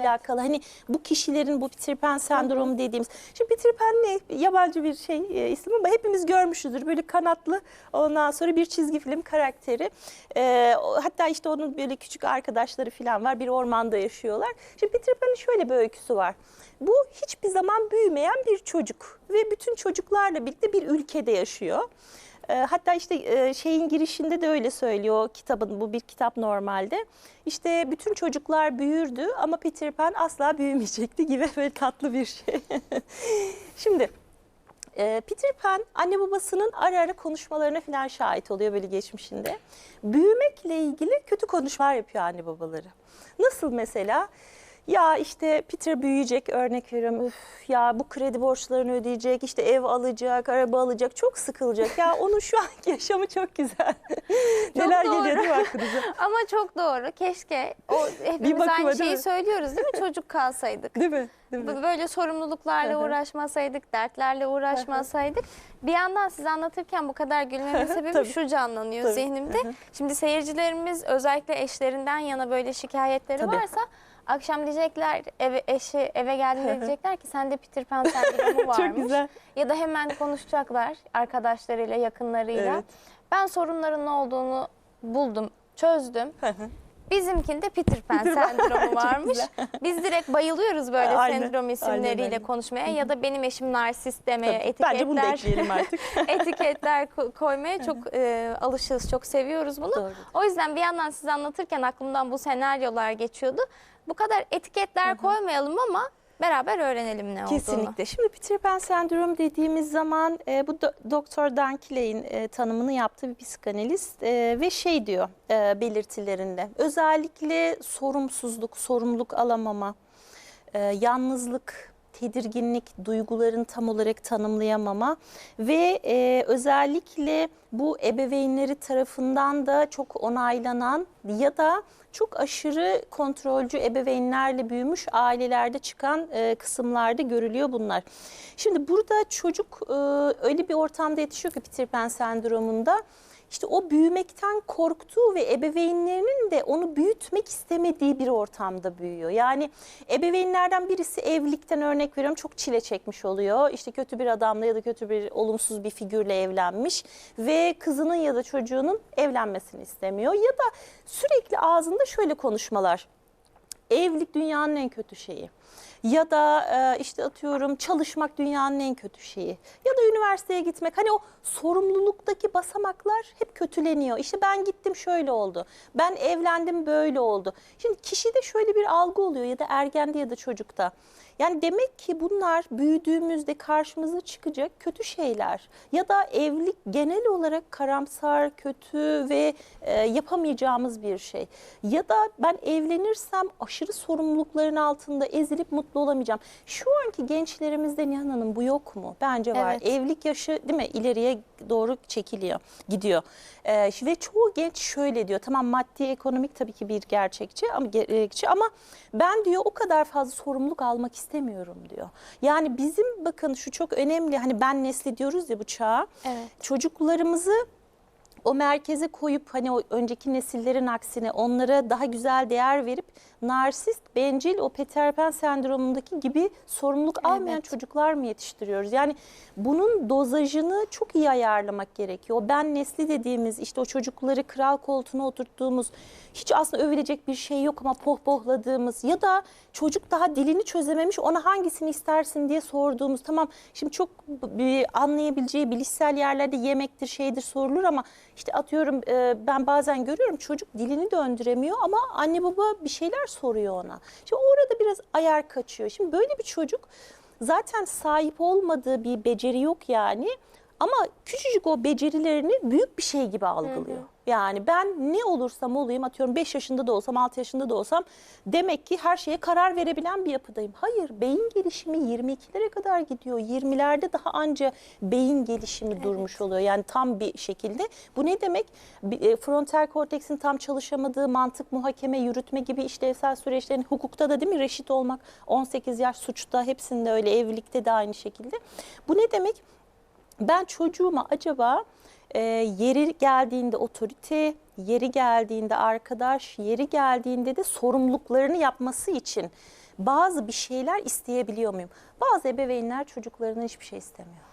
alakalı. Hani bu kişilerin bu Peter Pan sendromu dediğimiz. Şimdi Peter Pan ne? Yabancı bir şey e, isim ama hepimiz görmüşüzdür. Böyle kanatlı ondan sonra bir çizgi film karakteri. E, hatta işte onun böyle küçük arkadaşları falan var. Bir ormanda yaşıyorlar. Şimdi Peter Pan'ın şöyle bir öyküsü var. Bu hiçbir zaman büyümeyen bir çocuk ve bütün çocuklarla birlikte bir ülkede yaşıyor. E, Hatta işte e, şeyin girişinde de öyle söylüyor kitabın bu bir kitap normalde. İşte bütün çocuklar büyürdü ama Peter Pan asla büyümeyecekti gibi böyle tatlı bir şey. Şimdi e, Peter Pan anne babasının ara ara konuşmalarına falan şahit oluyor böyle geçmişinde. Büyümekle ilgili kötü konuşmalar yapıyor anne babaları. Nasıl mesela? Ya işte Peter büyüyecek örnek veriyorum. Üf, ya bu kredi borçlarını ödeyecek, işte ev alacak, araba alacak. Çok sıkılacak. Ya onun şu anki yaşamı çok güzel. Neler doğru. geliyor değil mi aklınıza? Ama çok doğru. Keşke o hepimiz bakıma aynı değil şeyi mi? söylüyoruz değil mi? Çocuk kalsaydık. Değil mi? Değil Böyle sorumluluklarla uğraşmasaydık, dertlerle uğraşmasaydık. Bir yandan siz anlatırken bu kadar gülmemin sebebi şu canlanıyor Tabii. zihnimde. Şimdi seyircilerimiz özellikle eşlerinden yana böyle şikayetleri Tabii. varsa akşam diyecekler eve eşi eve geldiğinde diyecekler ki sende Peter Pan sendromu varmış. Çok güzel. Ya da hemen konuşacaklar arkadaşlarıyla, yakınlarıyla. Evet. Ben sorunların ne olduğunu buldum, çözdüm. Bizimkinde Peter Pan Peter Pan. sendromu varmış. Biz direkt bayılıyoruz böyle Aynen, sendrom isimleriyle aynen öyle. konuşmaya ya da benim eşim narsist demeye, Tabii. Bence bunu da etiketler ekleyelim artık. etiketler ko- koymaya çok e, alışığız, çok seviyoruz bunu. Doğru. O yüzden bir yandan size anlatırken aklımdan bu senaryolar geçiyordu. Bu kadar etiketler koymayalım ama beraber öğrenelim ne olduğunu. Kesinlikle. Şimdi Peter Pan sendromu dediğimiz zaman e, bu do- Doktor Dankiley'in e, tanımını yaptığı bir psikanalist e, ve şey diyor e, belirtilerinde. Özellikle sorumsuzluk, sorumluluk alamama, e, yalnızlık, tedirginlik, duyguların tam olarak tanımlayamama ve e, özellikle bu ebeveynleri tarafından da çok onaylanan ya da çok aşırı kontrolcü ebeveynlerle büyümüş ailelerde çıkan e, kısımlarda görülüyor bunlar. Şimdi burada çocuk e, öyle bir ortamda yetişiyor ki Peter Pan sendromunda işte o büyümekten korktuğu ve ebeveynlerinin de onu büyütmek istemediği bir ortamda büyüyor. Yani ebeveynlerden birisi evlilikten örnek veriyorum çok çile çekmiş oluyor. İşte kötü bir adamla ya da kötü bir olumsuz bir figürle evlenmiş ve kızının ya da çocuğunun evlenmesini istemiyor. Ya da sürekli ağzında şöyle konuşmalar. Evlilik dünyanın en kötü şeyi. Ya da e, işte atıyorum çalışmak dünyanın en kötü şeyi. Ya da üniversiteye gitmek. Hani o sorumluluktaki basamaklar hep kötüleniyor. İşte ben gittim şöyle oldu. Ben evlendim böyle oldu. Şimdi kişide şöyle bir algı oluyor ya da ergende ya da çocukta. Yani demek ki bunlar büyüdüğümüzde karşımıza çıkacak kötü şeyler. Ya da evlilik genel olarak karamsar, kötü ve e, yapamayacağımız bir şey. Ya da ben evlenirsem aşırı sorumlulukların altında ezilip mutlu olamayacağım. Şu anki gençlerimizde Nihan Hanım bu yok mu? Bence var. Evet. Evlilik yaşı değil mi ileriye doğru çekiliyor, gidiyor. Ee, ve çoğu genç şöyle diyor. Tamam maddi ekonomik tabii ki bir gerçekçi ama gerekçi ama ben diyor o kadar fazla sorumluluk almak istemiyorum diyor. Yani bizim bakın şu çok önemli hani ben nesli diyoruz ya bu çağa. Evet. Çocuklarımızı o merkeze koyup hani o önceki nesillerin aksine onlara daha güzel değer verip narsist, bencil o Peter Pan sendromundaki gibi sorumluluk almayan Evet. çocuklar mı yetiştiriyoruz? Yani bunun dozajını çok iyi ayarlamak gerekiyor. Ben nesli dediğimiz işte o çocukları kral koltuğuna oturttuğumuz hiç aslında övülecek bir şey yok ama pohpohladığımız ya da çocuk daha dilini çözememiş ona hangisini istersin diye sorduğumuz tamam şimdi çok bir anlayabileceği bilişsel yerlerde yemektir şeydir sorulur ama işte atıyorum e, ben bazen görüyorum çocuk dilini döndüremiyor ama anne baba bir şeyler soruyor ona. Şimdi orada biraz ayar kaçıyor. Şimdi böyle bir çocuk zaten sahip olmadığı bir beceri yok yani. Ama küçücük o becerilerini büyük bir şey gibi algılıyor. Yani ben ne olursam olayım atıyorum 5 yaşında da olsam 6 yaşında da olsam demek ki her şeye karar verebilen bir yapıdayım. Hayır beyin gelişimi 22'lere kadar gidiyor. 20'lerde daha anca beyin gelişimi durmuş oluyor. Yani tam bir şekilde. Bu ne demek? E, Frontal korteksin tam çalışamadığı mantık, muhakeme, yürütme gibi işlevsel süreçlerin hukukta da değil mi reşit olmak 18 yaş suçta hepsinde öyle evlilikte de aynı şekilde. Bu ne demek? Ben çocuğuma acaba e, yeri geldiğinde otorite, yeri geldiğinde arkadaş, yeri geldiğinde de sorumluluklarını yapması için bazı bir şeyler isteyebiliyor muyum? Bazı ebeveynler çocuklarına hiçbir şey istemiyor.